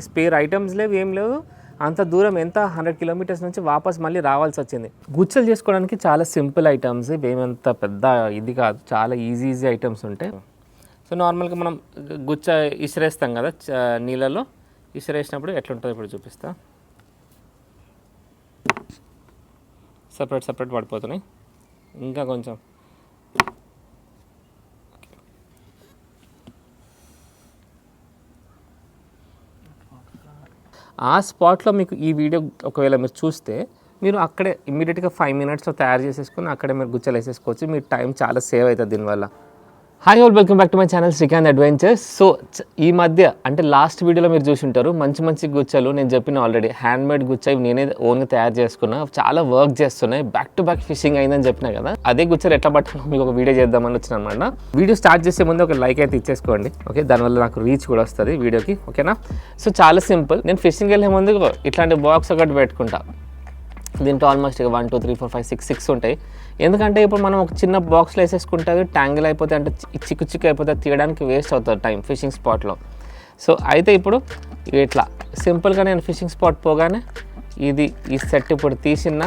Spare items లేవు ఏం లేవు. అంత దూరం ఎంత? హండ్రెడ్ కిలోమీటర్స్ నుంచి వాపస్ మళ్ళీ రావాల్సి వచ్చింది. గుచ్చలు చేసుకోవడానికి చాలా సింపుల్ ఐటమ్స్ ఇవేమంత పెద్ద ఇది కాదు. చాలా ఈజీ ఈజీ ఐటమ్స్ ఉంటాయి. సో నార్మల్గా మనం గుచ్చ ఇసిరేస్తాం కదా చ- నీళ్ళలో. ఇసిరేసినప్పుడు ఎట్లుంటుందో ఇప్పుడు చూపిస్తా. సపరేట్ సపరేట్ పడిపోతున్నాయి. ఇంకా కొంచెం ఆ స్పాట్లో మీకు ఈ వీడియో ఒకవేళ మీరు చూస్తే మీరు అక్కడే ఇమ్మీడియట్గా ఫైవ్ మినిట్స్లో తయారు చేసేసుకొని అక్కడే మీరు గుచ్చలు వేసేసుకోవచ్చు మీ టైం చాలా సేవ్ అవుతుంది దీనివల్ల. Hi all welcome back to my channel Srikanth adventures so ఈ మధ్య అంటే లాస్ట్ వీడియోలో మీరు చూసి ఉంటారు మంచి మంచి గుచ్చలు నేను చెప్పిన ఆల్రెడీ హ్యాండ్ మేడ్ గుచ్చ ఇవి నేనే ఓన్గా తయారు చేసుకున్నా. చాలా వర్క్ చేస్తున్నాయి. బ్యాక్ టు బ్యాక్ ఫిషింగ్ అయిందని చెప్పిన కదా. అదే గుచ్చాలు ఎట్లా పట్టాలో మీకు ఒక వీడియో చేద్దామని వచ్చిన అనమాట. వీడియో స్టార్ట్ చేసే ముందు ఒక లైక్ అయితే ఇచ్చేసుకోండి. ఓకే దానివల్ల నాకు రీచ్ కూడా వస్తుంది వీడియోకి ఓకేనా సో చాలా సింపుల్ నేను ఫిషింగ్ వెళ్ళే ముందు ఇట్లాంటి బాక్స్ ఒకటి పెట్టుకుంటా. దీంట్లో almost one two three four five six six ఉంటాయి. ఎందుకంటే ఇప్పుడు మనం ఒక చిన్న బాక్స్లో వేసేసుకుంటే అది ట్యాంగిల్ అయిపోతే అంటే చిక్కు చిక్కు అయిపోతే తీయడానికి వేస్ట్ అవుతుంది టైం ఫిషింగ్ స్పాట్లో సో అయితే ఇప్పుడు ఇట్లా సింపుల్గా నేను ఫిషింగ్ స్పాట్ పోగానే ఇది ఈ సెట్ ఇప్పుడు తీసిన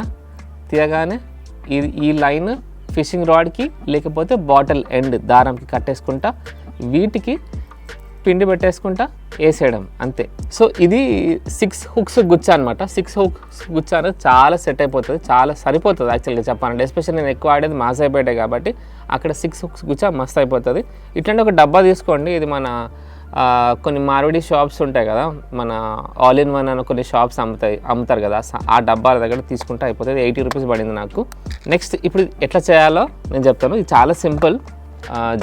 తీయగానే ఇది ఈ లైన్ ఫిషింగ్ రాడ్కి లేకపోతే బాటిల్ ఎండ్ దారంకి కట్టేసుకుంటా. వీటికి పిండి పెట్టేసుకుంటా వేసేయడం అంతే. సో ఇది సిక్స్ హుక్స్ గుచ్చ అనమాట సిక్స్ హుక్స్ గుచ్చ అనేది చాలా సెట్ అయిపోతుంది చాలా సరిపోతుంది యాక్చువల్గా చెప్పాలంటే. ఎస్పెషల్లీ నేను ఎక్కువ ఆడేది మాసాయిపేట కాబట్టి అక్కడ సిక్స్ హుక్స్ గుచ్చ మస్తు అయిపోతుంది. ఇట్లాంటి ఒక డబ్బా తీసుకోండి. ఇది మన కొన్ని మార్వడి షాప్స్ ఉంటాయి కదా మన ఆల్ ఇన్ వన్ అని కొన్ని షాప్స్ అమ్ముతాయి అమ్ముతారు కదా. ఆ డబ్బాల దగ్గర తీసుకుంటే అయిపోతుంది. ఎయిటీ రూపీస్ పడింది నాకు. నెక్స్ట్ ఇప్పుడు ఎట్లా చేయాలో నేను చెప్తాను. ఇది చాలా సింపుల్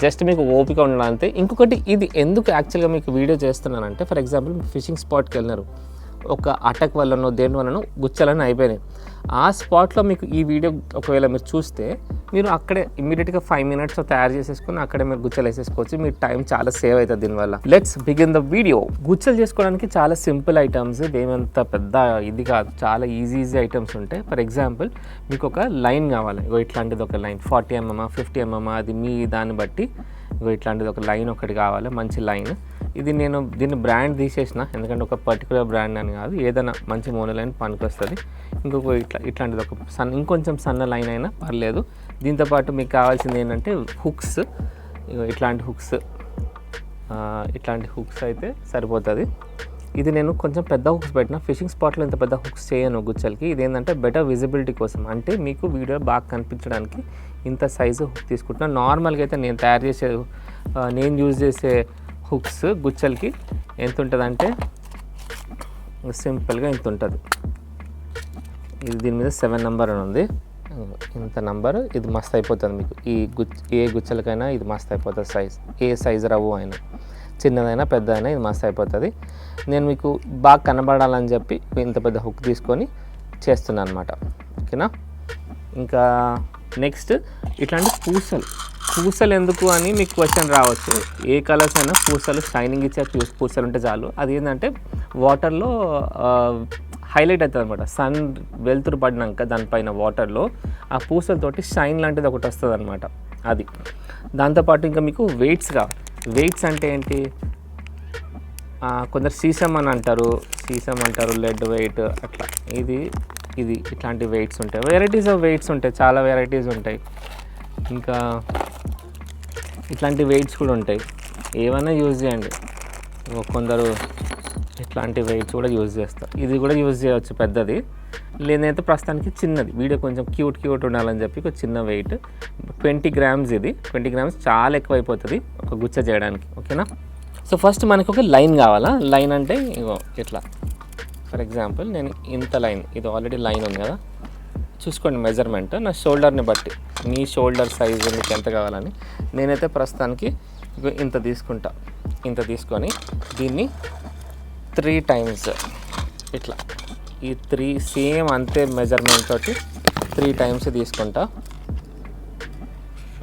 జస్ట్ మీకు ఓపిక ఉండడం అంతే ఇంకొకటి ఇది ఎందుకు యాక్చువల్గా మీకు వీడియో చేస్తున్నానంటే ఫర్ ఎగ్జాంపుల్ ఫిషింగ్ స్పాట్కి వెళ్ళినారు. ఒక అటాక్ వల్లనో దేని వల్లనో గుచ్చాలని అయిపోయినాయి. ఆ స్పాట్లో మీకు ఈ వీడియో ఒకవేళ మీరు చూస్తే మీరు అక్కడే ఇమ్మీడియట్గా ఫైవ్ మినిట్స్లో తయారు చేసేసుకుని అక్కడే మీరు గుచ్చలు వేసేసుకోవచ్చు. మీ టైం చాలా సేవ్ అవుతుంది దీనివల్ల. లెట్స్ బిగిన్ ద వీడియో గుచ్చలు చేసుకోవడానికి చాలా సింపుల్ ఐటమ్స్ ఏమంత పెద్ద ఇది కాదు. చాలా ఈజీ ఈజీ ఐటమ్స్ ఉంటాయి. ఫర్ ఎగ్జాంపుల్ మీకు ఒక లైన్ కావాలి. ఇగో ఇట్లాంటిది ఒక line forty mm fifty mm అది మీ దాన్ని బట్టి ఇగో ఇట్లాంటిది ఒక లైన్ ఒకటి కావాలి. మంచి లైన్ ఇది నేను దీన్ని బ్రాండ్ తీసేసిన. ఎందుకంటే ఒక పర్టికులర్ బ్రాండ్ అని కాదు ఏదైనా మంచి మోనోలైన్ పనికి వస్తుంది ఇంకొక ఇట్లా ఇట్లాంటిది ఒక సన్న ఇంకొంచెం సన్న లైన్ అయినా పర్లేదు. దీంతోపాటు మీకు కావాల్సింది ఏంటంటే హుక్స్ ఇగో ఇట్లాంటి హుక్స్ ఇట్లాంటి హుక్స్ అయితే సరిపోతుంది. ఇది నేను కొంచెం పెద్ద హుక్స్ పెట్టిన. ఫిషింగ్ స్పాట్లో ఇంత పెద్ద హుక్స్ చేయను గుచ్చలకి. ఇది ఏంటంటే బెటర్ విజిబిలిటీ కోసం. అంటే మీకు వీడియో బాగా కనిపించడానికి ఇంత సైజు హుక్ తీసుకుంటున్నా. నార్మల్గా అయితే నేను తయారు చేసే నేను యూజ్ చేసే హుక్స్ గుచ్చలకి ఎంత ఉంటుందంటే సింపుల్గా ఇంత ఉంటుంది ఇది దీని మీద సెవెన్ నెంబర్ అని ఉంది. ఇంత నంబర్ ఇది మస్త్ అయిపోతుంది మీకు. ఈ గుచ్ ఏ గుచ్చలకైనా ఇది మస్తు అయిపోతుంది సైజ్. ఏ సైజ్ రవ్వు అయినా. చిన్నదైనా పెద్దదైనా ఇది మస్తు అయిపోతుంది. నేను మీకు బాగా కనబడాలని చెప్పి ఇంత పెద్ద హుక్ తీసుకొని చేస్తున్నాను అనమాట ఓకేనా? ఇంకా నెక్స్ట్ ఇట్లాంటి పూసలు. పూసలు ఎందుకు అని మీకు క్వశ్చన్ రావచ్చు. ఏ కలర్స్ అయినా పూసలు షైనింగ్ ఇచ్చే పూ- పూసలు ఉంటే చాలు. అది ఏంటంటే వాటర్లో హైలైట్ అవుతుంది అనమాట సన్ వెలుతురు పడినాక దానిపైన వాటర్లో ఆ పూసలతోటి షైన్ లాంటిది ఒకటి వస్తుంది అనమాట అది దాంతోపాటు ఇంకా మీకు వెయిట్స్ కావాలి వెయిట్స్ అంటే ఏంటి? కొందరు సీసం అని అంటారు. సీసం అంటారు లెడ్ వెయిట్ అట్లా. ఇది ఇది ఇట్లాంటి వెయిట్స్ ఉంటాయి. వెరైటీస్ ఆఫ్ వెయిట్స్ ఉంటాయి. చాలా వెరైటీస్ ఉంటాయి. ఇంకా ఇట్లాంటి వెయిట్స్ కూడా ఉంటాయి. ఏమైనా యూజ్ చేయండి. కొందరు ఇట్లాంటి వెయిట్స్ కూడా యూజ్ చేస్తారు. ఇది కూడా యూజ్ చేయవచ్చు పెద్దది. లేదైతే ప్రస్తుతానికి చిన్నది. వీడియో కొంచెం క్యూట్ క్యూట్ ఉండాలని చెప్పి ఒక చిన్న వెయిట్ ట్వంటీ గ్రామ్స్ ఇది. ట్వంటీ గ్రామ్స్ చాలా ఎక్కువ అయిపోతుంది ఒక గుచ్చ చేయడానికి. ఓకేనా సో ఫస్ట్ మనకు ఒక లైన్ కావాలా? లైన్ అంటే ఇగో ఇట్లా. ఫర్ ఎగ్జాంపుల్ నేను ఇంత లైన్ ఇది ఆల్రెడీ లైన్ ఉంది కదా? చూసుకోండి మెజర్మెంట్ నా షోల్డర్ని బట్టి మీ షోల్డర్ సైజు మీకు ఎంత కావాలని. నేనైతే ప్రస్తుతానికి ఇంత తీసుకుంటా. ఇంత తీసుకొని దీన్ని త్రీ టైమ్స్ ఇట్లా. ఈ త్రీ సేమ్ అంతే మెజర్మెంట్ తోటి త్రీ టైమ్స్ తీసుకుంటా.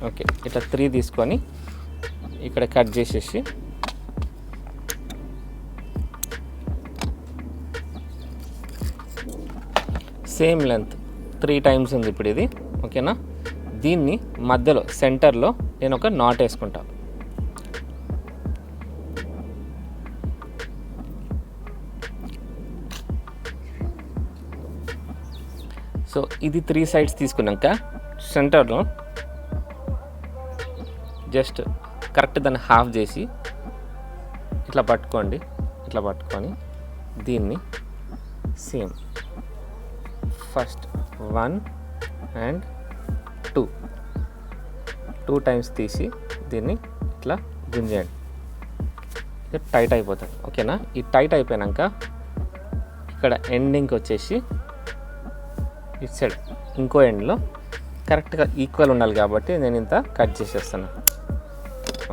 ఓకే ఇట్లా త్రీ తీసుకొని ఇక్కడ కట్ చేసేసి. సేమ్ లెంత్ త్రీ టైమ్స్ ఉంది ఇప్పుడు ఇది. ఓకేనా? దీన్ని మధ్యలో సెంటర్లో నేను ఒక నాట్ వేసుకుంటా. సో ఇది త్రీ సైడ్స్ తీసుకున్నాక సెంటర్లో జస్ట్ కరెక్ట్ దాన్ని హాఫ్ చేసి ఇట్లా పట్టుకోండి ఇట్లా పట్టుకొని దీన్ని same first one and two. Two times తీసి దీన్ని ఇట్లా గుంజేయండి ఇది టైట్ అయిపోతుంది. ఓకేనా? ఈ టైట్ అయిపోయాక ఇక్కడ ఎండింగ్కి వచ్చేసి ఇటు సైడ్ ఇంకో ఎండ్లో కరెక్ట్గా ఈక్వల్ ఉండాలి కాబట్టి నేను ఇంత కట్ చేసేస్తాను.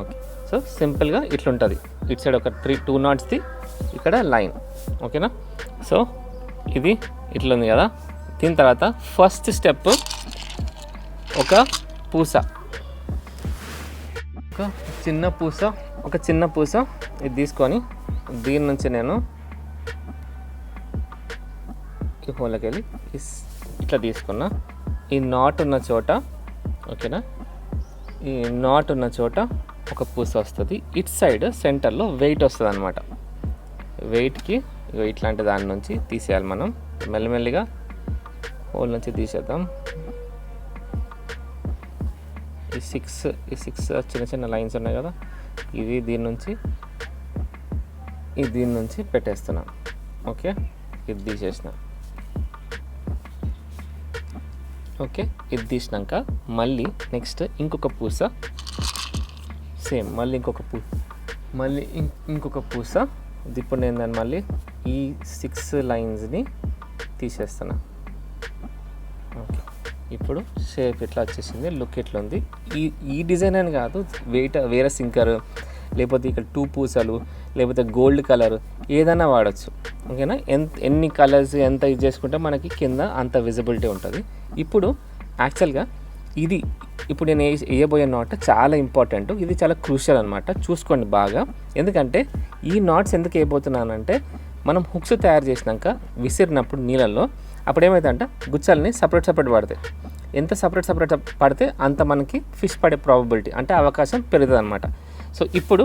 ఓకే. సో సింపుల్గా ఇట్లుంటుంది. ఇటు సైడ్ ఒక త్రీ టూ నాట్స్ది ఇక్కడ లైన్. ఓకేనా? సో ఇది ఇట్లుంది కదా? దీని తర్వాత ఫస్ట్ స్టెప్ ఒక పూస. ఒక చిన్న పూస ఒక చిన్న పూస ఇది తీసుకొని దీని నుంచి నేను ఈ హోల్కి వెళ్ళి ఇట్లా తీసుకున్నా ఈ నాట్ ఉన్న చోట ఓకేనా ఈ నాట్ ఉన్న చోట ఒక పూస వస్తుంది. ఇట్ సైడ్ సెంటర్లో వెయిట్ వస్తుంది అనమాట వెయిట్కి ఇట్లాంటి దాని నుంచి తీసేయాలి మనం. మెల్లమెల్లిగా హోల్ నుంచి తీసేద్దాం. ఈ సిక్స్ ఈ సిక్స్ చిన్న చిన్న లైన్స్ ఉన్నాయి కదా? ఇవి దీని నుంచి ఇది దీని నుంచి పెట్టేస్తున్నాం. ఓకే ఇది తీసేసిన. ఓకే ఇది తీసినాక మళ్ళీ నెక్స్ట్ ఇంకొక పూస. సేమ్ మళ్ళీ ఇంకొక పూ మళ్ళీ ఇంకొక పూస. ఇది ఇప్పుడు నేను దాన్ని మళ్ళీ ఈ సిక్స్ లైన్స్ని తీసేస్తున్నాను ఇప్పుడు షేప్ ఇట్లా వచ్చేసింది లుక్ ఇట్లా ఉంది? ఈ ఈ డిజైన్ అని కాదు వెయిట్ వేరే సింకర్ లేకపోతే ఇక్కడ టూ పూసలు లేకపోతే గోల్డ్ కలర్ ఏదైనా వాడచ్చు. ఓకేనా ఎంత ఎన్ని కలర్స్ ఎంత ఇది చేసుకుంటే మనకి కింద అంత విజిబిలిటీ ఉంటుంది. ఇప్పుడు యాక్చువల్గా ఇది ఇప్పుడు నేను వేయబోయే నాట్ చాలా ఇంపార్టెంట్ ఇది చాలా క్రూషియల్ అనమాట చూసుకోండి బాగా. ఎందుకంటే ఈ నాట్స్ ఎందుకు వేయబోతున్నానంటే మనం హుక్స్ తయారు చేసినాక విసిరినప్పుడు నీళ్ళల్లో అప్పుడు ఏమవుతుందంటే గుచ్చాలని సపరేట్ సపరేట్ పడతాయి. ఎంత సపరేట్ సపరేట్ పడితే అంత మనకి ఫిష్ పడే ప్రాబబిలిటీ అంటే అవకాశం పెరుగుతుంది అనమాట సో ఇప్పుడు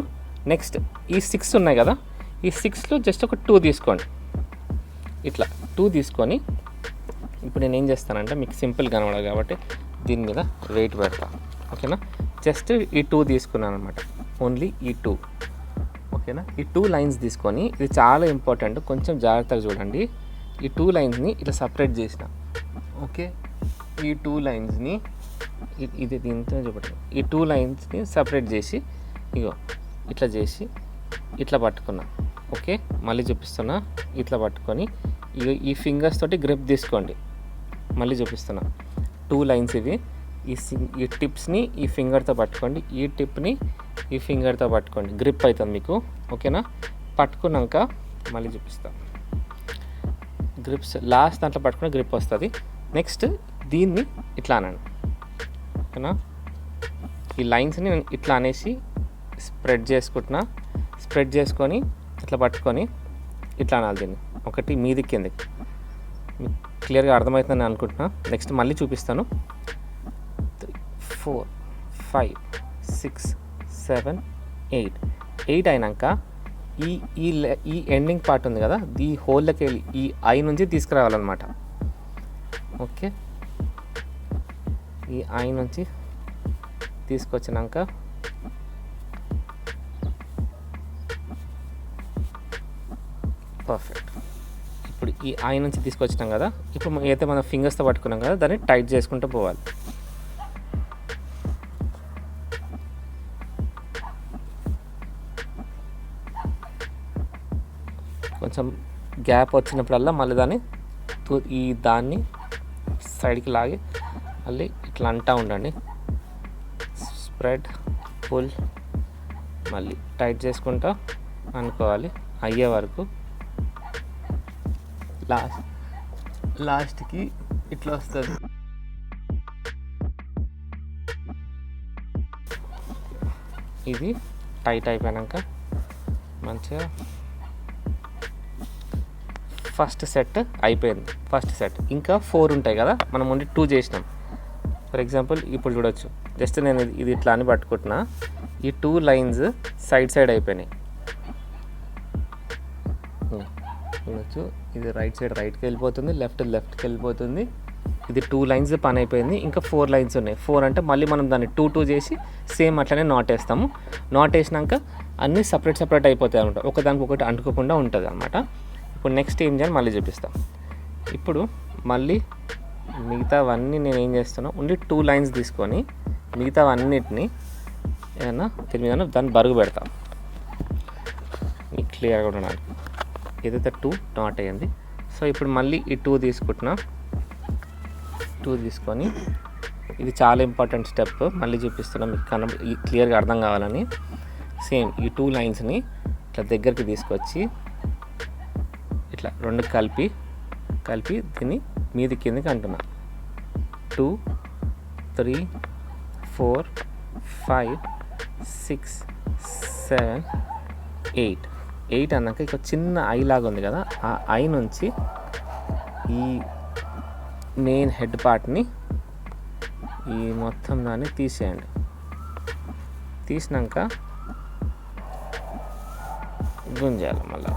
నెక్స్ట్ ఈ సిక్స్ ఉన్నాయి కదా ఈ సిక్స్లో జస్ట్ ఒక టూ తీసుకోండి. ఇట్లా టూ తీసుకొని ఇప్పుడు నేను ఏం చేస్తానంటే మీకు సింపుల్ కనబడదు కాబట్టి దీని మీద వెయిట్ పెడతా. ఓకేనా జస్ట్ ఈ టూ తీసుకున్నాను అనమాట ఓన్లీ ఈ టూ ఓకేనా ఈ టూ లైన్స్ తీసుకొని ఇది చాలా ఇంపార్టెంట్ కొంచెం జాగ్రత్తగా చూడండి. ఈ టూ లైన్స్ని ఇట్లా సపరేట్ చేసిన. ఓకే ఈ టూ లైన్స్ని ఇది దీంతో చూపడం ఈ టూ లైన్స్ని సపరేట్ చేసి ఇగో ఇట్లా చేసి ఇట్లా పట్టుకున్నా. ఓకే మళ్ళీ చూపిస్తున్నా. ఇట్లా పట్టుకొని ఇగో ఈ ఫింగర్స్ తోటి గ్రిప్ తీసుకోండి. మళ్ళీ చూపిస్తున్నా. టూ లైన్స్ ఇవి. ఈ ఈ టిప్స్ని ఈ ఫింగర్తో పట్టుకోండి. ఈ టిప్ని ఈ ఫింగర్తో పట్టుకోండి. గ్రిప్ అవుతుంది మీకు. ఓకేనా పట్టుకున్నాక మళ్ళీ చూపిస్తాను గ్రిప్స్ లాస్ట్ దాంట్లో పట్టుకున్న గ్రిప్ వస్తుంది. నెక్స్ట్ దీన్ని ఇట్లా అనండి. ఓకేనా? ఈ లైన్స్ని నేను ఇట్లా అనేసి స్ప్రెడ్ చేసుకుంటున్నా. స్ప్రెడ్ చేసుకొని ఇట్లా పట్టుకొని ఇట్లా అనాలి దీన్ని. ఒకటి మీది కిందకి క్లియర్గా అర్థమవుతుందని అనుకుంటున్నా. నెక్స్ట్ మళ్ళీ చూపిస్తాను. Three four five six seven eight eight అయినాక ఈ ఈ ఈ ఎండింగ్ పార్ట్ ఉంది కదా? ఈ హోల్లోకి వెళ్ళి ఈ ఐ నుంచి తీసుకురావాలన్నమాట. ఓకే ఈ ఐ నుంచి తీసుకొచ్చినాక పర్ఫెక్ట్ ఇప్పుడు ఈ ఐ నుంచి తీసుకొచ్చినాం కదా? ఇప్పుడు అయితే మనం ఫింగర్స్తో పట్టుకున్నాం కదా దాన్ని టైట్ చేసుకుంటూ పోవాలి. కొంచెం గ్యాప్ వచ్చినప్పుడల్లా మళ్ళీ దాన్ని ఈ దాన్ని సైడ్కి లాగి మళ్ళీ ఇట్లా అంటా ఉండండి. స్ప్రెడ్ పుల్ మళ్ళీ టైట్ చేసుకుంటా అనుకోవాలి. అయ్యే వరకు లాస్ట్ లాస్ట్కి ఇట్లా వస్తుంది. ఇది టైట్ అయిపోయాక మంచిగా ఫస్ట్ సెట్ అయిపోయింది. ఫస్ట్ సెట్ ఇంకా ఫోర్ ఉంటాయి కదా మనం ఉండి టూ చేసినాం. ఫర్ ఎగ్జాంపుల్ ఇప్పుడు చూడొచ్చు. జస్ట్ నేను ఇది- ఇట్లా అని పట్టుకుంటున్నా. ఈ టూ లైన్స్ సైడ్ సైడ్ అయిపోయినాయి. Hmm. చూడొచ్చు. ఇది రైట్ సైడ్ రైట్కి వెళ్ళిపోతుంది లెఫ్ట్ లెఫ్ట్కి వెళ్ళిపోతుంది. ఇది టూ లైన్స్ పని అయిపోయింది. ఇంకా ఫోర్ లైన్స్ ఉన్నాయి. ఫోర్ అంటే మళ్ళీ మనం దాన్ని టూ టూ చేసి సేమ్ అట్లనే నాట్ వేస్తాము. నాట్ వేసినాక అన్నీ సపరేట్ సపరేట్ అయిపోతాయి అనమాట ఒకదానికి ఒకటి అంటుకోకుండా ఉంటుంది అనమాట ఇప్పుడు నెక్స్ట్ ఏం చేయాలి? మళ్ళీ చూపిస్తాం. ఇప్పుడు మళ్ళీ మిగతావన్నీ నేను ఏం చేస్తున్నా ఓన్లీ టూ లైన్స్ తీసుకొని మిగతావన్నిటిని ఏదన్నా దీని మీద దాన్ని బరుగు పెడతాం. మీకు క్లియర్గా ఉండడానికి ఏదైతే టూ నాట్ అయ్యింది సో ఇప్పుడు మళ్ళీ ఈ టూ తీసుకుంటున్నా. టూ తీసుకొని ఇది చాలా ఇంపార్టెంట్ స్టెప్ మళ్ళీ చూపిస్తున్నా మీకు కన క్లియర్గా అర్థం కావాలని. సేమ్ ఈ టూ లైన్స్ని ఇట్లా దగ్గరికి తీసుకొచ్చి ఇట్లా రెండు కలిపి కలిపి దీన్ని మీది కిందకి అంటున్నా. Two three four five six seven eight eight అన్నాక ఇక చిన్న ఐ లాగా ఉంది కదా ఆ ఐ నుంచి ఈ మెయిన్ హెడ్ పార్ట్ని ఈ మొత్తం దాన్ని తీసేయండి. తీసినాక గుంజాలి మళ్ళీ.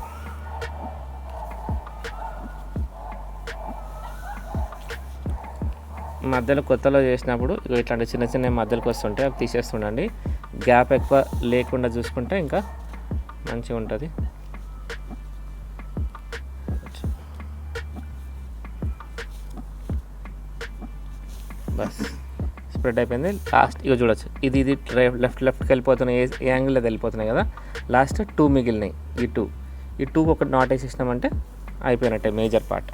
మధ్యలో కొత్తలో చేసినప్పుడు ఇట్లాంటి చిన్న చిన్న మధ్యలోకి వస్తుంటే అవి తీసేస్తుండండి. గ్యాప్ ఎక్కువ లేకుండా చూసుకుంటే ఇంకా మంచిగా ఉంటుంది. బస్. స్ప్రెడ్ అయిపోయింది. లాస్ట్ ఇక చూడొచ్చు. ఇది ఇది లెఫ్ట్ లెఫ్ట్కి వెళ్ళిపోతున్నాయి ఏ ఏ యాంగిల్లో వెళ్ళిపోతున్నాయి కదా లాస్ట్ టూ మిగిలినాయి. ఈ టూ. ఈ టూ ఒకటి నాట్ వేసేసినామంటే అయిపోయినట్టే major part.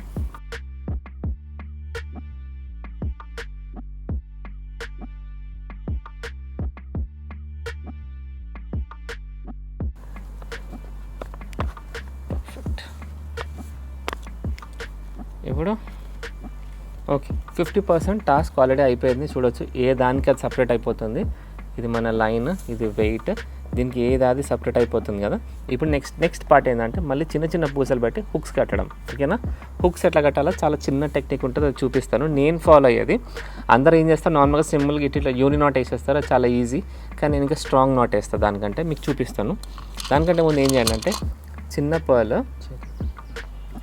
Fifty percent task already అయిపోయింది. చూడొచ్చు ఏ దానికి అది సపరేట్ అయిపోతుంది. ఇది మన లైన్ ఇది వెయిట్. దీనికి ఏది అది సపరేట్ అయిపోతుంది కదా. ఇప్పుడు నెక్స్ట్ నెక్స్ట్ పార్ట్ ఏంటంటే మళ్ళీ చిన్న చిన్న పూసలు పెట్టి హుక్స్ కట్టడం. ఓకేనా? హుక్స్ ఎట్లా కట్టాలో చాలా చిన్న టెక్నిక్ ఉంటుంది. అది చూపిస్తాను. నేను ఫాలో అయ్యేది. అందరూ ఏం చేస్తారు? నార్మల్గా సింపుల్గా ఇటు ఇట్లా యూని నాట్ వేసేస్తారు. అది చాలా ఈజీ కానీ నేను ఇంకా స్ట్రాంగ్ నాట్ వేస్తాను దానికంటే మీకు చూపిస్తాను. దానికంటే ముందు ఏం చేయాలి అంటే చిన్న పర్ల్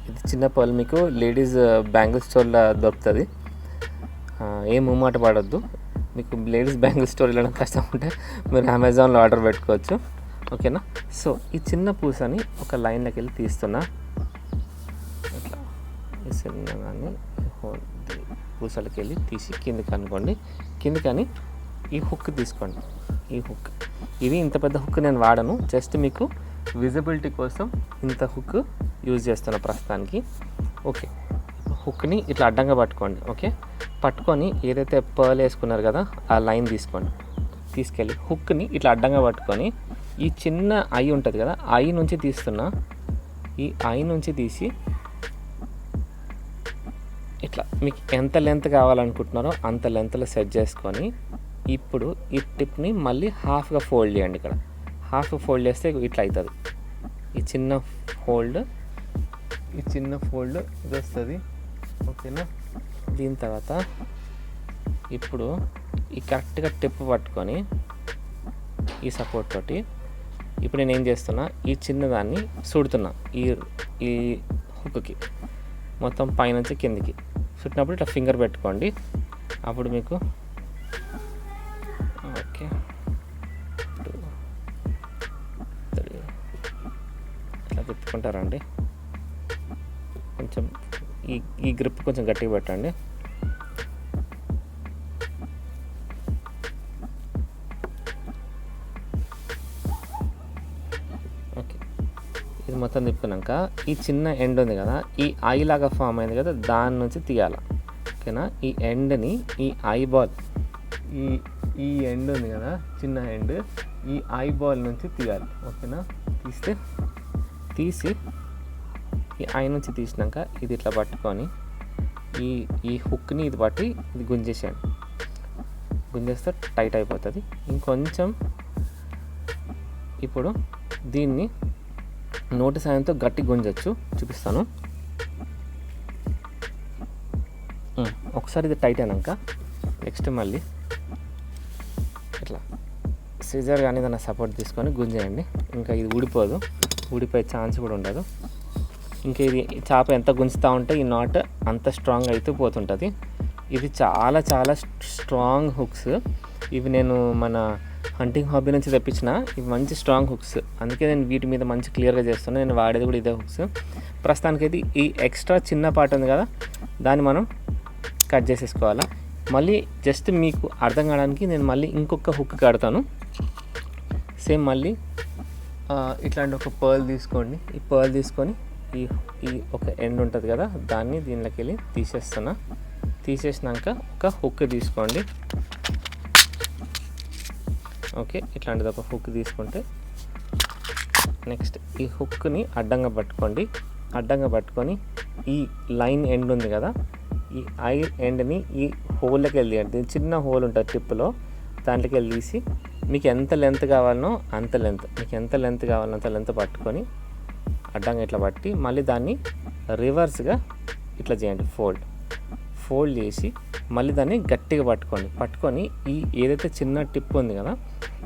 ఇది చిన్న పర్ల్ మీకు లేడీస్ బ్యాంగిల్ స్టోర్లో దొరుకుతుంది. ఏం మూమాట పడద్దు. మీకు లేడీస్ బ్యాంగిల్ స్టోర్ వెళ్ళడం కష్టం ఉంటే మీరు అమెజాన్లో ఆర్డర్ పెట్టుకోవచ్చు. ఓకేనా? సో ఈ చిన్న పూసని ఒక లైన్లోకి వెళ్ళి తీస్తున్నా. ఇట్లా. ఈ చిన్నగాని పూసలకి వెళ్ళి తీసి కిందకి అనుకోండి. కిందకని ఈ హుక్ తీసుకోండి. ఈ హుక్. ఇది ఇంత పెద్ద హుక్ నేను వాడను. జస్ట్ మీకు విజిబిలిటీ కోసం ఇంత హుక్ యూజ్ చేస్తున్న ప్రస్తుతానికి. ఓకే. హుక్ని ఇట్లా అడ్డంగా పట్టుకోండి ఓకే? పట్టుకొని ఏదైతే పర్ల్ వేసుకున్నారు కదా ఆ లైన్ తీసుకోండి. తీసుకెళ్ళి హుక్ని ఇట్లా అడ్డంగా పట్టుకొని ఈ చిన్న ఐ ఉంటుంది కదా ఐ నుంచి తీస్తున్నా ఈ ఐ నుంచి తీసి ఇట్లా మీకు ఎంత లెంత్ కావాలనుకుంటున్నారో అంత లెంత్లో సెట్ చేసుకొని ఇప్పుడు ఈ టిప్ని మళ్ళీ హాఫ్గా ఫోల్డ్ చేయండి ఇక్కడ. హాఫ్ ఫోల్డ్ చేస్తే ఇట్లా అవుతుంది. ఈ చిన్న ఫోల్డ్ ఈ చిన్న ఫోల్డ్ ఇది వస్తుంది ఓకేనా? దీని తర్వాత ఇప్పుడు ఈ కరెక్ట్గా టిప్ పట్టుకొని ఈ సపోర్ట్ తోటి ఇప్పుడు నేను ఏం చేస్తున్నా ఈ చిన్నదాన్ని సుడుతున్నా ఈ ఈ హుక్కి మొత్తం పైనుంచి కిందికి. చుట్టినప్పుడు ఇట్లా ఫింగర్ పెట్టుకోండి. అప్పుడు మీకు ఓకే. టూ త్రీ ఇట్లా తిప్పుకుంటారండి కొంచెం ఈ ఈ గ్రిప్ కొంచెం గట్టిగా పెట్టండి. ఓకే. ఇది మొత్తం తిప్పినాక ఈ చిన్న ఎండ్ ఉంది కదా ఈ ఐ లాగా ఫామ్ అయింది కదా దాని నుంచి తీయాలి. ఓకేనా? ఈ ఎండ్ని ఈ ఐ బాల్ ఈ ఈ ఎండ్ ఉంది కదా చిన్న ఎండ్ ఈ ఐ బాల్ నుంచి తీయాలి. ఓకేనా? తీస్తే తీసి ఈ ఐ నుంచి తీసినాక ఇది ఇట్లా పట్టుకొని ఈ ఈ హుక్ని ఇది పట్టి ఇది గుంజేసేయండి. గుంజేస్తే టైట్ అయిపోతుంది. ఇంకొంచెం ఇప్పుడు దీన్ని నోటి సాయంతో గట్టి గుంజచ్చు. చూపిస్తాను. ఒకసారి ఇది టైట్ అయినాక నెక్స్ట్ మళ్ళీ ఇట్లా సిజర్ కానీ ఏదైనా సపోర్ట్ తీసుకొని గుంజేయండి. ఇంకా ఇది ఊడిపోదు. ఊడిపోయే ఛాన్స్ కూడా ఉండదు. ఇంకా ఇది చేప ఎంత గుంజుతూ ఉంటే ఈ నాట్ అంత స్ట్రాంగ్ అయితే పోతుంటుంది. ఇది చాలా చాలా స్ట్రాంగ్ హుక్స్ ఇవి నేను మన హంటింగ్ హాబీ నుంచి తెప్పించిన ఇవి మంచి స్ట్రాంగ్ హుక్స్ అందుకే నేను వీటి మీద మంచి క్లియర్గా చేస్తున్నాను నేను వాడేది కూడా ఇదే హుక్స్ ప్రస్తుతానికైతే ఈ ఎక్స్ట్రా చిన్న పార్ట్ ఉంది కదా దాన్ని మనం కట్ చేసేసుకోవాలా. మళ్ళీ జస్ట్ మీకు అర్థం కావడానికి నేను మళ్ళీ ఇంకొక హుక్ కడతాను. సేమ్ మళ్ళీ ఇట్లాంటి ఒక పర్ల్ తీసుకోండి. ఈ పర్ల్ తీసుకొని ఈ ఈ ఒక ఎండ్ ఉంటుంది కదా దాన్ని దీనిలోకి వెళ్ళి తీసేస్తున్నా. తీసేసినాక ఒక హుక్ తీసుకోండి. ఓకే ఇట్లాంటిది ఒక హుక్ తీసుకుంటే నెక్స్ట్ ఈ హుక్ని అడ్డంగా పట్టుకోండి. అడ్డంగా పట్టుకొని ఈ లైన్ ఎండ్ ఉంది కదా ఈ ఐ ఎండ్ని ఈ హోల్లోకి వెళ్ళి తీయండి. చిన్న హోల్ ఉంటుంది టిప్లో దాంట్లోకి వెళ్ళి తీసి మీకు ఎంత లెంత్ కావాలనో అంత లెంత్ మీకు ఎంత లెంత్ కావాలో అంత లెంత్ పట్టుకొని అడ్డంగా ఇట్లా పట్టి మళ్ళీ దాన్ని రివర్స్గా ఇట్లా చేయండి ఫోల్డ్. ఫోల్డ్ చేసి మళ్ళీ దాన్ని గట్టిగా పట్టుకోండి. పట్టుకొని ఈ ఏదైతే చిన్న టిప్ ఉంది కదా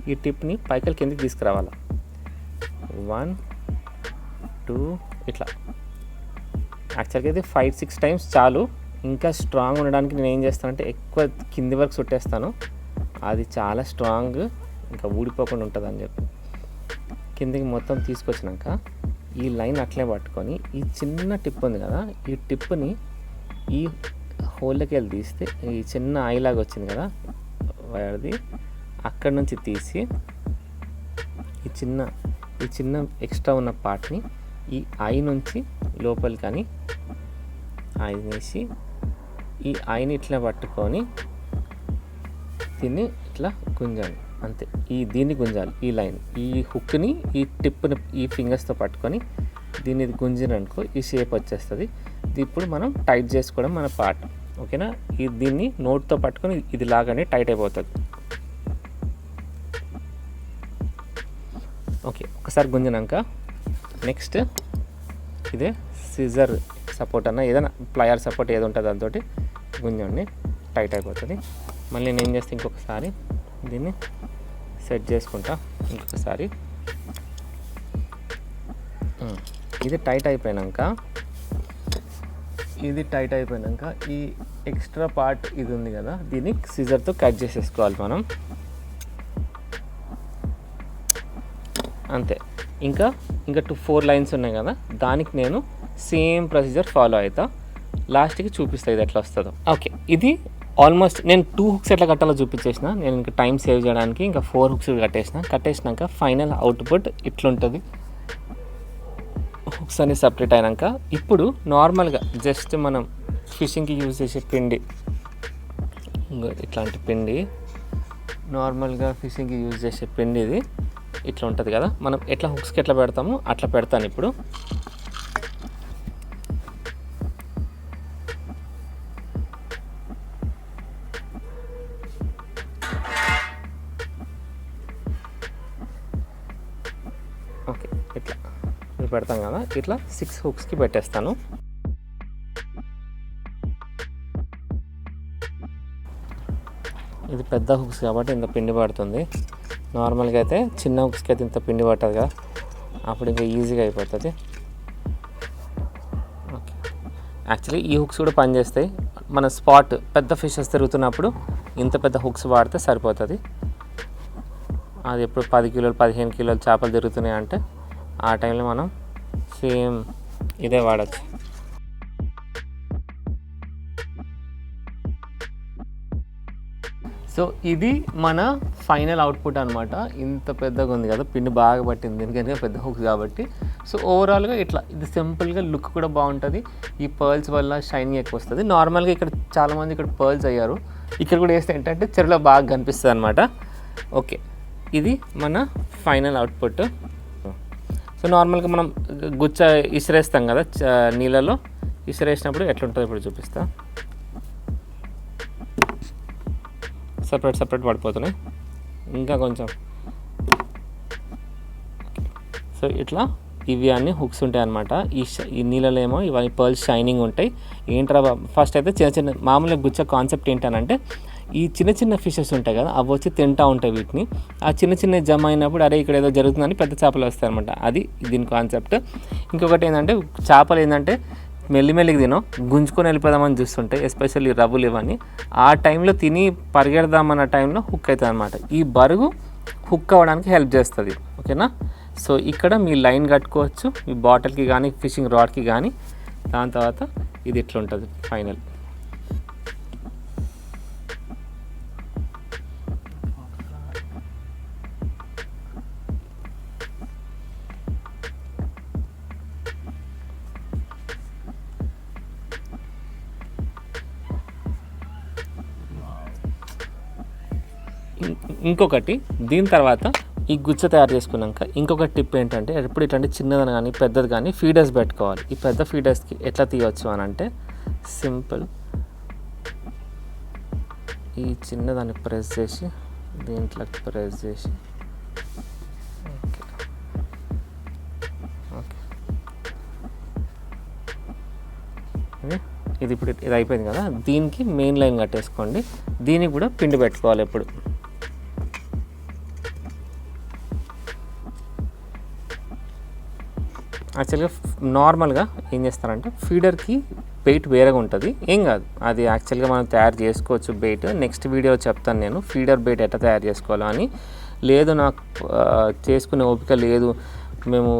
ఈ టిప్ని పైకల్ కిందకి తీసుకురావాలి? వన్ టూ ఇట్లా. యాక్చువల్గా ఇది ఫైవ్ సిక్స్ టైమ్స్ చాలు. ఇంకా స్ట్రాంగ్ ఉండడానికి నేను ఏం చేస్తానంటే ఎక్కువ కింది వరకు చుట్టేస్తాను. అది చాలా స్ట్రాంగ్ ఇంకా ఊడిపోకుండా ఉంటుంది అని చెప్పి. కిందికి మొత్తం తీసుకొచ్చినాక ఈ లైన్ అట్లే పట్టుకొని ఈ చిన్న టిప్ ఉంది కదా ఈ టిప్ని ఈ హోల్లోకి వెళ్ళి తీస్తే ఈ చిన్న ఐలాగా వచ్చింది కదా వాడిది అక్కడి నుంచి తీసి ఈ చిన్న ఈ చిన్న ఎక్స్ట్రా ఉన్న పార్ట్ని ఈ ఐ నుంచి లోపలికి కానీ ఐ వేసి ఈ ఐని ఇట్లా పట్టుకొని తిని ఇట్లా గుంజాలి. అంతే. ఈ దీన్ని గుంజాలి ఈ లైన్. ఈ హుక్ని ఈ టిప్ని ఈ ఫింగర్స్తో పట్టుకొని దీన్ని గుంజిననుకో ఈ షేప్ వచ్చేస్తుంది. ఇప్పుడు మనం టైట్ చేసుకోవడం మన పార్ట్. ఓకేనా? ఈ దీన్ని నోట్తో పట్టుకొని ఇది లాగానే టైట్ అయిపోతుంది. ఓకే ఒకసారి గుంజినాక నెక్స్ట్ ఇదే సిజర్ సపోర్ట్ అన్న ఏదైనా ప్లయర్ సపోర్ట్ ఏది ఉంటుంది దాంతో గుంజండి టైట్ అయిపోతుంది. మళ్ళీ నేను ఏం చేస్తే ఇంకొకసారి దీన్ని సెట్ చేసుకుంటా ఇంకొకసారి. ఇది టైట్ అయిపోయాక ఇది టైట్ అయిపోయాక ఈ ఎక్స్ట్రా పార్ట్ ఇది ఉంది కదా దీన్ని సిజర్తో కట్ చేసేసుకోవాలి మనం. అంతే. ఇంకా ఇంకా టూ ఫోర్ లైన్స్ ఉన్నాయి కదా దానికి నేను సేమ్ ప్రొసీజర్ ఫాలో అవుతా లాస్ట్కి చూపిస్తా ఇది ఎట్లా వస్తుందో. ఓకే ఇది ఆల్మోస్ట్ నేను టూ హుక్స్ ఎట్లా కట్టాలో చూపించేసిన. నేను ఇంకా టైం సేవ్ చేయడానికి ఇంకా ఫోర్ హుక్స్ కట్టేసిన. కట్టేసినాక ఫైనల్ అవుట్పుట్ ఇట్లుంటుంది. హుక్స్ అన్ని సపరేట్ అయినాక ఇప్పుడు నార్మల్గా జస్ట్ మనం ఫిషింగ్కి యూజ్ చేసే పిండి. ఇట్లాంటి పిండి. నార్మల్గా ఫిషింగ్కి యూజ్ చేసే పిండి ఇది. ఇట్లా ఉంటుంది కదా. మనం ఎట్లా హుక్స్కి ఎట్లా పెడతామో అట్లా పెడతాను ఇప్పుడు. పెడతాం కదా ఇట్లా సిక్స్ హుక్స్కి పెట్టేస్తాను. ఇది పెద్ద హుక్స్ కాబట్టి ఇంత పిండి పడుతుంది. నార్మల్గా అయితే చిన్న హుక్స్కి అయితే ఇంత పిండి పట్టదు కదా. అప్పుడు ఇంకా ఈజీగా అయిపోతుంది. ఓకే యాక్చువల్లీ ఈ హుక్స్ కూడా పనిచేస్తాయి మన స్పాట్ పెద్ద ఫిషెస్ తిరుగుతున్నప్పుడు ఇంత పెద్ద హుక్స్ వాడితే సరిపోతుంది. అది ఎప్పుడు పది కిలోలు పదిహేను కిలోలు చేపలు తిరుగుతున్నాయి అంటే ఆ టైంలో మనం సేమ్ ఇదే వాడచ్చు. సో ఇది మన ఫైనల్ అవుట్పుట్ అనమాట ఇంత పెద్దగా ఉంది కదా పిండి బాగా పట్టింది. ఎందుకంటే పెద్ద హుక్స్ కాబట్టి. సో ఓవరాల్గా ఇట్లా ఇది సింపుల్గా లుక్ కూడా బాగుంటుంది. ఈ పర్ల్స్ వల్ల షైనింగ్ ఎక్కువ వస్తుంది నార్మల్గా ఇక్కడ చాలామంది ఇక్కడ పర్ల్స్ అయ్యారు. ఇక్కడ కూడా వేస్తే ఏంటంటే చెరువులో బాగా కనిపిస్తుంది అనమాట ఓకే. ఇది మన ఫైనల్ అవుట్పుట్. సో నార్మల్గా మనం గుచ్చ ఇసిరేస్తాం కదా నీళ్ళలో. ఇసిరేసినప్పుడు ఎట్లుంటుందో ఇప్పుడు చూపిస్తా. సపరేట్ సపరేట్ పడిపోతున్నాయి. ఇంకా కొంచెం. సో ఇట్లా ఇవి అన్ని హుక్స్ ఉంటాయి అనమాట ఈ ఈ నీళ్ళలో ఏమో ఇవన్నీ పర్ల్స్ షైనింగ్ ఉంటాయి. ఏంట్రా ఫస్ట్ అయితే చిన్న చిన్న మామూలుగా గుచ్చ కాన్సెప్ట్ ఏంటనంటే ఈ చిన్న చిన్న ఫిషెస్ ఉంటాయి కదా అవి వచ్చి తింటా ఉంటాయి వీటిని. ఆ చిన్న చిన్న జమ అయినప్పుడు అరే ఇక్కడ ఏదో జరుగుతుందని పెద్ద చేపలు వస్తాయి అనమాట అది దీని కాన్సెప్ట్ ఇంకొకటి ఏంటంటే చేపలు ఏంటంటే మెల్లిమెల్లికి తినో గుంజుకొని వెళ్ళిపోదామని చూస్తుంటే ఎస్పెషల్లీ రవ్వులు ఇవన్నీ ఆ టైంలో తిని పరిగెడదామన్న టైంలో హుక్ అవుతుంది అనమాట ఈ బరుగు హుక్ అవ్వడానికి హెల్ప్ చేస్తుంది ఓకేనా? సో ఇక్కడ మీ లైన్ కట్టుకోవచ్చు మీ బాటిల్కి కానీ ఫిషింగ్ రాడ్కి కానీ దాని తర్వాత ఇది ఇట్లా ఉంటుంది ఫైనల్ ఇంకొకటి దీని తర్వాత ఈ గుచ్చ తయారు చేసుకున్నాక ఇంకొక టిప్ ఏంటంటే ఎప్పుడు ఇట్లాంటి చిన్నదని కానీ పెద్దది కానీ ఫీడర్స్ పెట్టుకోవాలి. ఈ పెద్ద ఫీడర్స్కి ఎట్లా తీయవచ్చు అని అంటే సింపుల్ ఈ చిన్నదాన్ని ప్రెస్ చేసి దీంట్లో ప్రెస్ చేసి ఓకే. ఇది- ఇది ఇప్పుడు ఇది అయిపోయింది కదా? దీనికి మెయిన్ లైన్ కట్టేసుకోండి. దీనికి కూడా పిండి పెట్టుకోవాలి ఎప్పుడు. యాక్చువల్గా నార్మల్గా ఏం చేస్తారంటే ఫీడర్కి బెయిట్ వేరేగా ఉంటుంది. ఏం కాదు. అది యాక్చువల్గా మనం తయారు చేసుకోవచ్చు బెయిట్. నెక్స్ట్ వీడియో చెప్తాను నేను. ఫీడర్ బెయిట్ ఎట్లా తయారు చేసుకోవాలో అని. లేదు నాకు చేసుకునే ఓపిక లేదు. మేము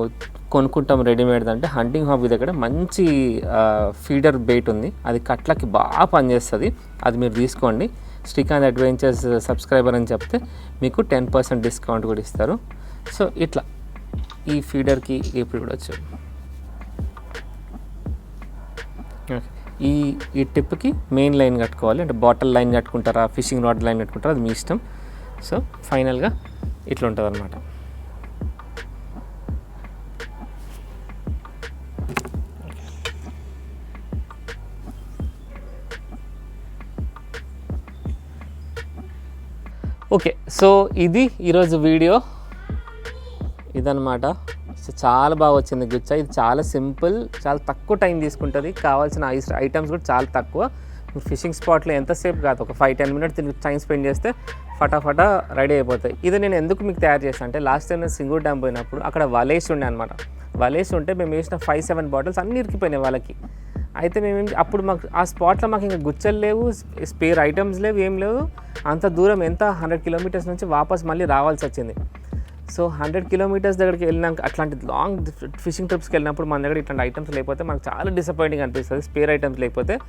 కొనుక్కుంటాం రెడీమేడ్ అంటే హంటింగ్ హాబీ దగ్గర మంచి ఫీడర్ బెయిట్ ఉంది. అది కట్లకి బాగా పనిచేస్తుంది. అది మీరు తీసుకోండి. శ్రీకాంత్ అడ్వెంచర్స్ సబ్స్క్రైబర్ అని చెప్తే మీకు టెన్ పర్సెంట్ డిస్కౌంట్ కూడా ఇస్తారు. సో ఇట్లా. ఈ ఫీడర్కి ఇప్పుడు కూడా ఈ ఈ టిప్కి మెయిన్ లైన్ కట్టుకోవాలి. అంటే బాటిల్ లైన్ కట్టుకుంటారా ఫిషింగ్ రాడ్ లైన్ కట్టుకుంటారా అది మీ ఇష్టం. సో ఫైనల్గా ఇట్లా ఉంటుంది అనమాట ఓకే. సో ఇది ఈరోజు వీడియో. ఇదనమాట చాలా బాగా వచ్చింది గుచ్చ ఇది చాలా సింపుల్ చాలా తక్కువ టైం తీసుకుంటుంది. కావాల్సిన ఐస్ ఐటమ్స్ కూడా చాలా తక్కువ. ఫిషింగ్ స్పాట్లో ఎంతసేపు కాదు ఒక ఫైవ్ టెన్ మినిట్స్ దీనికి టైం స్పెండ్ చేస్తే ఫటాఫటా రెడీ అయిపోతాయి. ఇది నేను ఎందుకు మీకు తయారు చేస్తాను అంటే లాస్ట్ టైం నేను సింగూర్ డ్యామ్ పోయినప్పుడు అక్కడ వలేసి ఉండే అనమాట వలేసి ఉంటే మేము వేసిన ఫైవ్ సెవెన్ బాటిల్స్ అన్నీ ఇరికిపోయినాయి వాళ్ళకి. అయితే మేము ఏం- అప్పుడు మాకు ఆ స్పాట్లో మాకు ఇంకా గుచ్చలు లేవు స్పేర్ ఐటమ్స్ లేవు ఏం లేవు. అంత దూరం ఎంత? హండ్రెడ్ కిలోమీటర్స్ నుంచి వాపస్ మళ్ళీ రావాల్సి వచ్చింది. సో హండ్రెడ్ కిలోమీటర్స్ దగ్గరికి వెళ్ళినాక అట్లాంటి లాంగ్ ఫిషింగ్ ట్రిప్స్కి వెళ్ళినప్పుడు మన దగ్గర ఇట్లాంటి ఐటమ్స్ లేకపోతే మనకు చాలా డిసప్పాయింటింగ్ అనిపిస్తుంది. స్పేర్ ఐటమ్స్ లేకపోతే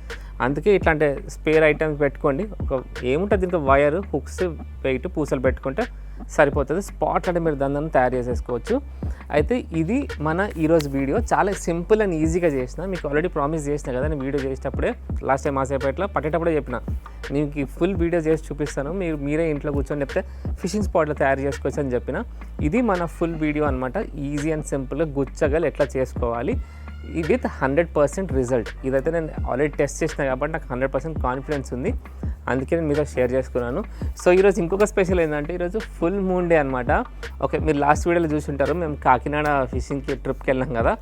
అందుకే ఇట్లాంటి స్పేర్ ఐటమ్స్ పెట్టుకోండి. ఒక ఏముంటుంది దీనికి? వైర్ హుక్స్ వెయిట్ పూసలు పెట్టుకుంటే సరిపోతుంది. స్పాట్ అంటే మీరు దాన్ని తయారు చేసేసుకోవచ్చు. అయితే ఇది మన ఈరోజు వీడియో. చాలా సింపుల్ అండ్ ఈజీగా చేసిన. మీకు ఆల్రెడీ ప్రామిస్ చేసిన కదా నేను వీడియో చేసేటప్పుడే. లాస్ట్ టైం మాసేపట్లో పట్టేటప్పుడే చెప్పిన. మీకు ఈ ఫుల్ వీడియో చేసి చూపిస్తాను. మీరు మీరే ఇంట్లో కూర్చొని చెప్తే ఫిషింగ్ స్పాట్లో తయారు చేసుకోవచ్చు అని చెప్పిన. ఇది మన ఫుల్ వీడియో అనమాట ఈజీ అండ్ సింపుల్గా గుచ్చగలు ఎట్లా చేసుకోవాలి? విత్ హండ్రెడ్ పర్సెంట్ రిజల్ట్ ఇదైతే నేను ఆల్రెడీ టెస్ట్ చేసిన కాబట్టి నాకు హండ్రెడ్ పర్సెంట్ కాన్ఫిడెన్స్ ఉంది. అందుకే నేను మీతో షేర్ చేసుకున్నాను. సో ఈరోజు ఇంకొక స్పెషల్ ఏంటంటే ఈరోజు ఫుల్ మూన్ డే అనమాట ఓకే మీరు లాస్ట్ వీడియోలో చూసుంటారు మేము కాకినాడ ఫిషింగ్కి ట్రిప్కి వెళ్ళాం కదా.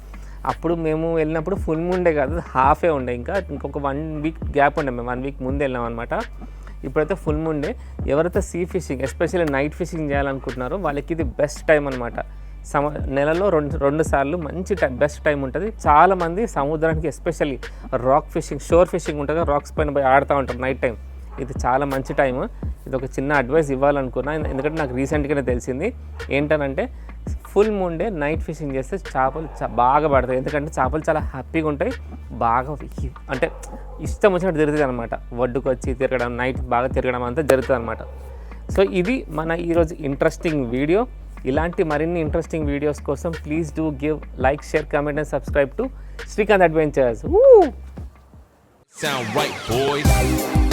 అప్పుడు మేము వెళ్ళినప్పుడు ఫుల్ మూన్ డే కాదు హాఫే ఉండే ఇంకా. ఇంకొక వన్ వీక్ గ్యాప్ ఉండే మేము వన్ వీక్ ముందు వెళ్ళాం అనమాట ఇప్పుడైతే ఫుల్ మూన్ డే ఎవరైతే sea fishing especially night fishing చేయాలనుకుంటున్నారో వాళ్ళకి ఇది బెస్ట్ టైం అనమాట సమ నెలలో రెండు రెండు సార్లు మంచి టైం బెస్ట్ టైం ఉంటుంది. చాలామంది సముద్రానికి especially rock fishing shore fishing ఉంటుంది రాక్స్ పైన పోయి ఆడుతూ ఉంటారు నైట్ టైం ఇది చాలా మంచి టైం ఇది ఒక చిన్న అడ్వైస్ ఇవ్వాలనుకున్నా. ఎందుకంటే నాకు రీసెంట్గానే తెలిసింది. ఏంటనంటే full moon day night fishing చేస్తే చేపలు బాగా పడతాయి. ఎందుకంటే చేపలు చాలా హ్యాపీగా ఉంటాయి బాగా అంటే ఇష్టం వచ్చినట్టు తిరుగుతుంది అనమాట ఒడ్డుకు వచ్చి తిరగడం నైట్ బాగా తిరగడం అంతా జరుగుతుంది అనమాట సో ఇది మన ఈరోజు ఇంట్రెస్టింగ్ వీడియో ఇలాంటి మరిన్ని ఇంట్రెస్టింగ్ వీడియోస్ కోసం please do give like share comment and subscribe to Srikanth adventures Sound right, boys.